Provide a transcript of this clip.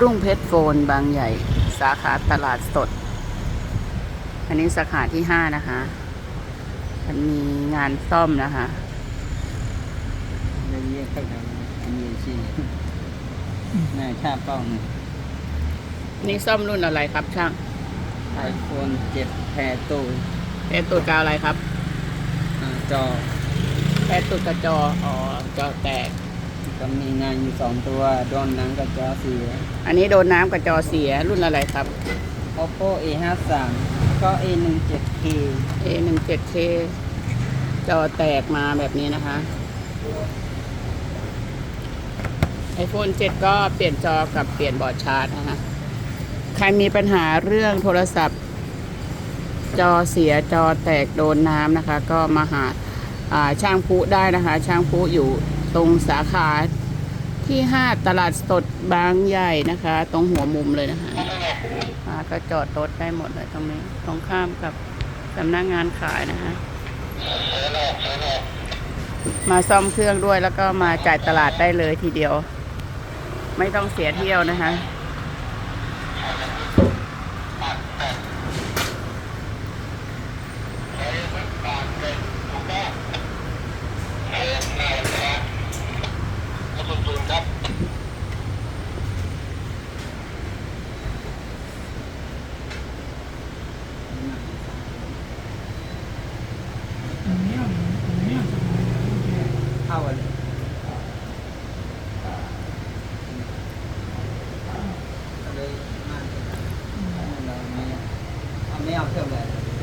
รุ่งเพชรโฟนบางใหญ่ สาขาตลาดสด อันนี้สาขาที่ห้านะคะ มันมีงานซ่อมนะคะเรียกเข้าทางอันนี้ชีหน้าชาเป้าหนึ่งนี่ซ่อมรุ่นอะไรครับช่างไอโฟนเจ็ดแพรตู้แอร์ตูดกาวอะไรครับอ่าจอแอร์ตูดกระจออ๋อจอแตก ก็มีงานอยู่สองตัวโดนหนังกับจอเสีย อันนี้โดนน้ำกับจอเสียรุ่นอะไรครับ oppo a 5 3ก็ a 1 7 k A 1 7 K จอแตกมาแบบนี้นะคะ iPhone 7 ก็เปลี่ยนจอกับเปลี่ยนบอร์ดชาร์จนะคะใครมีปัญหาเรื่องโทรศัพท์ จอเสียจอแตกโดนน้ำนะคะ ก็มาหาอ่าช่างพุได้นะคะ ช่างพุอยู่ ตรงสาขาที่ 5 ตลาดสดบางใหญ่นะคะ ตรงหัวมุมเลยนะคะอ่าก็จอดรถได้หมดเลยตรงนี้ ตรงข้ามกับสำนักงานขายนะคะ มาซ่อมเครื่องด้วยแล้วก็มาจ่ายตลาดได้เลยทีเดียว ไม่ต้องเสียเที่ยวนะคะ కావాలి mấy ông theo lời